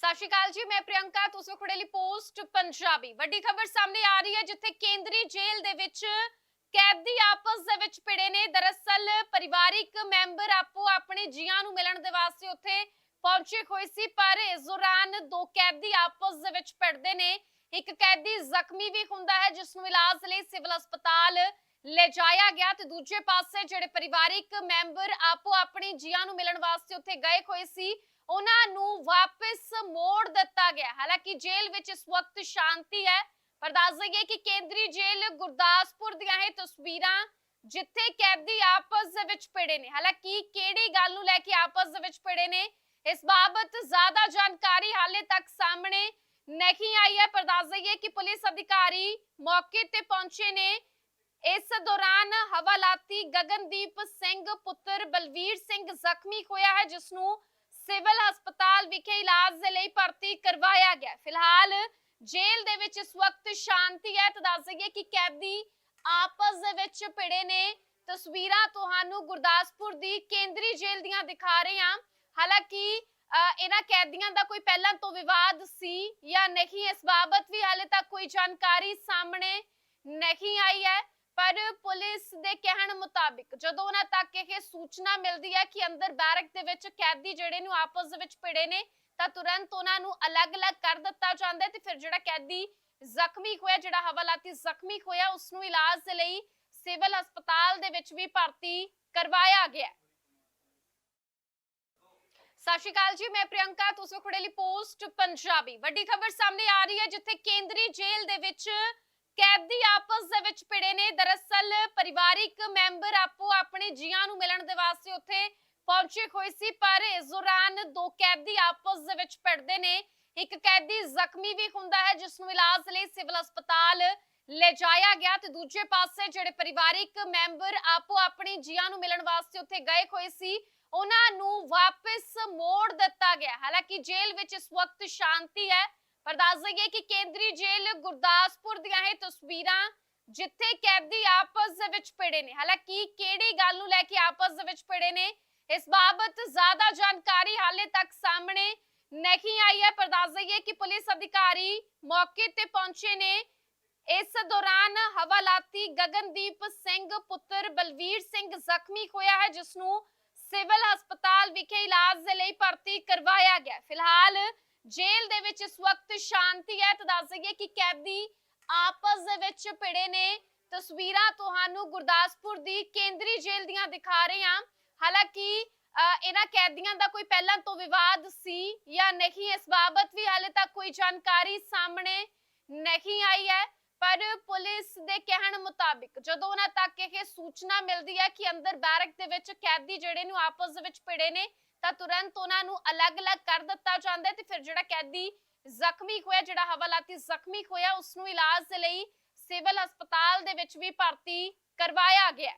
ਸਤਿ ਸ਼੍ਰੀ ਅਕਾਲ ਜੀ, ਮੈਂ ਪ੍ਰਿਯੰਕਾ, ਤੁਸੀਂ ਖੜੇ ਲਈ ਪੋਸਟ ਪੰਜਾਬੀ। ਵੱਡੀ ਖਬਰ ਸਾਹਮਣੇ ਆ ਰਹੀ ਹੈ ਜਿੱਥੇ ਕੇਂਦਰੀ ਜੇਲ੍ਹ ਦੇ ਵਿੱਚ ਕੈਦੀ ਆਪਸ ਦੇ ਵਿੱਚ ਭਿੜੇ ਨੇ। ਦਰਅਸਲ ਪਰਿਵਾਰਿਕ ਮੈਂਬਰ ਆਪੋ ਆਪਣੇ ਜੀਆਂ ਨੂੰ ਮਿਲਣ ਦੇ ਵਾਸਤੇ ਉੱਥੇ ਪਹੁੰਚੇ ਹੋਏ ਸੀ, ਪਰ ਇਸ ਦੌਰਾਨ ਦੋ ਕੈਦੀ ਆਪਸ ਦੇ ਵਿੱਚ ਭਿੜਦੇ ਨੇ। ਇੱਕ ਕੈਦੀ ਜ਼ਖਮੀ ਵੀ ਹੁੰਦਾ ਹੈ, ਜਿਸ ਨੂੰ ਇਲਾਜ ਲਈ ਸਿਵਲ ਹਸਪਤਾਲ ਲੈ ਜਾਇਆ ਗਿਆ ਤੇ ਦੂਜੇ ਪਾਸੇ ਜਿਹੜੇ ਪਰਿਵਾਰਿਕ ਮੈਂਬਰ ਆਪੋ ਆਪਣੇ ਜੀਆਂ ਨੂੰ ਮਿਲਣ ਵਾਸਤੇ ਉੱਥੇ ਗਏ ਹੋਏ ਸੀ ਉਹਨਾਂ ਨੂੰ ਵਾਪਸ ਮੋੜ ਦਿੱਤਾ ਗਿਆ। ਹਾਲਾਂਕਿ ਜੇਲ੍ਹ ਵਿੱਚ ਇਸ ਵਕਤ ਸ਼ਾਂਤੀ ਹੈ, ਪਰ ਦੱਸ ਦਈਏ ਕਿ ਕੇਂਦਰੀ ਜੇਲ੍ਹ ਗੁਰਦਾਸਪੁਰ ਦੀਆਂ ਇਹ ਤਸਵੀਰਾਂ ਜਿੱਥੇ ਕੈਦੀ ਆਪਸ ਦੇ ਵਿੱਚ ਭਿੜੇ ਨੇ। ਹਾਲਾਂਕਿ ਕਿਹੜੀ ਗੱਲ ਨੂੰ ਲੈ ਕੇ ਆਪਸ ਦੇ ਵਿੱਚ ਭਿੜੇ ਨੇ, ਇਸ ਬਾਬਤ ਜ਼ਿਆਦਾ ਜਾਣਕਾਰੀ ਹਾਲੇ ਤੱਕ ਸਾਹਮਣੇ ਨਹੀਂ ਆਈ ਹੈ। ਪਰ ਦੱਸ ਦਈਏ ਕਿ ਪੁਲਿਸ ਅਧਿਕਾਰੀ ਮੌਕੇ ਤੇ ਪਹੁੰਚੇ ਨੇ। ਇਸ ਦੌਰਾਨ ਹਵਾਲਾਤੀ ਗਗਨਦੀਪ ਸਿੰਘ, ਪੁੱਤਰ ਬਲਵੀਰ ਸਿੰਘ ਜ਼ਖਮੀ ਹੋਇਆ ਹੈ, ਜਿਸ ਨੂੰ ਸਿਵਲ ਹਸਪਤਾਲ ਵਿਖੇ ਇਲਾਜ ਦੇ ਲਈ ਭਰਤੀ ਕਰਵਾਇਆ ਗਿਆ। ਫਿਲਹਾਲ ਜੇਲ੍ਹ ਦੇ ਵਿੱਚ ਇਸ ਵਕਤ ਸ਼ਾਂਤੀ ਹੈ। ਤਾਂ ਦੱਸ ਦਈਏ ਕਿ ਕੈਦੀ ਆਪਸ ਦੇ ਵਿੱਚ ਭਿੜੇ ਨੇ। ਤਸਵੀਰਾਂ ਤੁਹਾਨੂੰ ਗੁਰਦਾਸਪੁਰ ਦੀ ਕੇਂਦਰੀ ਜੇਲ੍ਹ ਦੀਆਂ ਦਿਖਾ ਰਹੇ ਹਾਂ। ਹਾਲਾਂਕਿ ਇਹਨਾਂ ਕੈਦੀਆਂ ਦਾ ਕੋਈ ਪਹਿਲਾਂ ਤੋਂ ਵਿਵਾਦ ਸੀ ਜਾਂ ਨਹੀਂ, ਇਸ ਬਾਬਤ ਵੀ ਹਾਲੇ ਤੱਕ ਕੋਈ ਜਾਣਕਾਰੀ ਸਾਹਮਣੇ ਨਹੀਂ ਆਈ ਹੈ। ਪਰ ਪੁਲਿਸ ਦੇ ਕਹਿਣ ਮੁਤਾਬਿਕ ਜਦੋਂ ਉਹਨਾਂ ਤੱਕ ਇਹ ਸੂਚਨਾ ਮਿਲਦੀ ਹੈ ਕਿ ਅੰਦਰ ਬੈਰਕ ਦੇ ਵਿੱਚ ਕੈਦੀ ਜਿਹੜੇ ਨੂੰ ਆਪਸ ਦੇ ਵਿੱਚ ਭਿੜੇ ਨੇ, ਤਾਂ ਤੁਰੰਤ ਉਹਨਾਂ ਨੂੰ ਅਲੱਗ-ਅਲੱਗ ਕਰ ਦਿੱਤਾ ਜਾਂਦਾ ਤੇ ਫਿਰ ਜਿਹੜਾ ਕੈਦੀ ਜ਼ਖਮੀ ਹੋਇਆ, ਜਿਹੜਾ ਹਵਾਲਾਤੀ ਜ਼ਖਮੀ ਹੋਇਆ ਉਸ ਨੂੰ ਇਲਾਜ ਦੇ ਲਈ ਸਿਵਲ ਹਸਪਤਾਲ ਦੇ ਵਿੱਚ ਵੀ ਭਰਤੀ ਕਰਵਾਇਆ ਗਿਆ ਸਤਿ ਸ਼੍ਰੀ ਅਕਾਲ ਜੀ, ਮੈਂ ਪ੍ਰਿਯੰਕਾ, ਤੁਸੀਂ ਖੜੇ ਲਈ ਪੋਸਟ ਪੰਜਾਬੀ। ਵੱਡੀ ਖਬਰ ਸਾਹਮਣੇ ਆ ਰਹੀ ਹੈ ਜਿੱਥੇ ਕੇਂਦਰੀ ਜੇਲ੍ਹ ਦੇ ਵਿੱਚ ਕੈਦੀ ਆਪਸ ਦੇ ਵਿੱਚ ਭਿੜੇ ਨੇ। ਦਰਅਸਲ ਪਰਿਵਾਰਿਕ ਮੈਂਬਰ ਆਪੋ ਆਪਣੇ ਜੀਆਂ ਨੂੰ ਮਿਲਣ ਦੇ ਵਾਸਤੇ ਉੱਥੇ ਪਹੁੰਚੇ ਹੋਏ ਸੀ, ਪਰ ਇਸ ਦੌਰਾਨ ਦੋ ਕੈਦੀ ਆਪਸ ਦੇ ਵਿੱਚ ਭਿੜਦੇ ਨੇ। ਇੱਕ ਕੈਦੀ ਜ਼ਖਮੀ ਵੀ ਹੁੰਦਾ ਹੈ, ਜਿਸ ਨੂੰ ਇਲਾਜ ਲਈ ਸਿਵਲ ਹਸਪਤਾਲ ਲੈ ਗਿਆ ਤੇ ਦੂਜੇ ਪਾਸੇ ਜਿਹੜੇ ਪਰਿਵਾਰਿਕ ਮੈਂਬਰ ਆਪੋ ਆਪਣੇ ਜੀਆਂ ਨੂੰ ਮਿਲਣ ਵਾਸਤੇ ਉੱਥੇ ਗਏ ਹੋਏ ਸੀ, ਉਹਨਾਂ ਨੂੰ ਵਾਪਸ ਮੋੜ ਦਿੱਤਾ ਗਿਆ। ਹਾਲਾਂਕਿ ਜੇਲ੍ਹ ਵਿੱਚ ਇਸ ਵਕਤ ਸ਼ਾਂਤੀ ਹੈ ਪਰ ਦੱਸ ਦਈਏ ਕਿ ਕੇਂਦਰੀ ਜੇਲ੍ਹ ਗੁਰਦਾਸਪੁਰ ਦੀਆਂ ਇਹ ਤਸਵੀਰਾਂ ਜਿੱਥੇ ਕੈਦੀ ਆਪਸ ਦੇ ਵਿੱਚ ਭਿੜੇ ਨੇ। ਹਾਲਾਂਕਿ ਕਿਹੜੀ ਗੱਲ ਨੂੰ ਲੈ ਕੇ ਆਪਸ ਦੇ ਵਿੱਚ ਭਿੜੇ ਨੇ, ਇਸ ਬਾਬਤ ਜ਼ਿਆਦਾ ਜਾਣਕਾਰੀ ਹਾਲੇ ਤੱਕ ਸਾਹਮਣੇ ਨਹੀਂ ਆਈ ਹੈ। ਪਰ ਦੱਸ ਦਈਏ ਕਿ ਪੁਲਿਸ ਅਧਿਕਾਰੀ ਮੌਕੇ ਤੇ ਪਹੁੰਚੇ ਨੇ। ਇਸ ਦੌਰਾਨ ਹਵਾਲਾਤੀ ਗਗਨਦੀਪ ਸਿੰਘ, ਪੁੱਤਰ ਬਲਵੀਰ ਸਿੰਘ ਜ਼ਖਮੀ ਹੋਇਆ ਹੈ, ਜਿਸ ਨੂੰ ਸਿਵਲ ਹਸਪਤਾਲ ਵਿਖੇ ਇਲਾਜ ਦੇ ਲਈ ਭਰਤੀ ਕਰਵਾਇਆ ਗਿਆ ਫਿਲਹਾਲ ਜੇਲ੍ਹ ਦੇ ਵਿੱਚ ਇਸ ਵਕਤ ਸ਼ਾਂਤੀ ਹੈ, ਤਾਂ ਦੱਸ ਦਈਏ ਕਿ ਕੈਦੀ ਆਪਸ ਦੇ ਵਿੱਚ ਭਿੜੇ ਨੇ। ਤਸਵੀਰਾਂ ਤੁਹਾਨੂੰ ਗੁਰਦਾਸਪੁਰ ਦੀ ਕੇਂਦਰੀ ਜੇਲ੍ਹ ਦੀਆਂ ਦਿਖਾ ਰਹੇ ਹਾਂ। ਹਾਲਾਂਕਿ ਇਹਨਾਂ ਕੈਦੀਆਂ ਦਾ ਕੋਈ ਪਹਿਲਾਂ ਤੋਂ ਵਿਵਾਦ ਸੀ ਜਾਂ ਨਹੀਂ, ਇਸ ਬਾਬਤ ਵੀ ਹਾਲੇ ਤੱਕ ਕੋਈ ਜਾਣਕਾਰੀ ਸਾਹਮਣੇ ਨਹੀਂ ਆਈ ਹੈ। ਪਰ ਪੁਲਿਸ ਦੇ ਕਹਿਣ ਮੁਤਾਬਿਕ, ਜਦੋਂ ਉਹਨਾਂ ਤੱਕ ਇਹ ਸੂਚਨਾ ਮਿਲਦੀ ਹੈ ਕਿ ਅੰਦਰ ਬੈਰਕ ਦੇ ਵਿੱਚ ਕੈਦੀ ਜਿਹੜੇ ਨੂੰ ਆਪਸ ਦੇ ਵਿੱਚ ਭਿੜੇ ਨੇ ਤਾਂ ਤੁਰੰਤ ਉਹਨਾਂ ਨੂੰ ਅਲੱਗ-ਅਲੱਗ ਕਰ ਦਿੱਤਾ ਜਾਂਦਾ ਹੈ ਤੇ ਫਿਰ ਜਿਹੜਾ ਕੈਦੀ ਜ਼ਖਮੀ ਹੋਇਆ, ਜਿਹੜਾ ਹਵਾਲਾਤੀ ਜ਼ਖਮੀ ਹੋਇਆ ਉਸ ਨੂੰ ਇਲਾਜ ਦੇ ਲਈ ਸਿਵਲ ਹਸਪਤਾਲ ਦੇ ਵਿੱਚ ਵੀ ਭਰਤੀ ਕਰਵਾਇਆ ਗਿਆ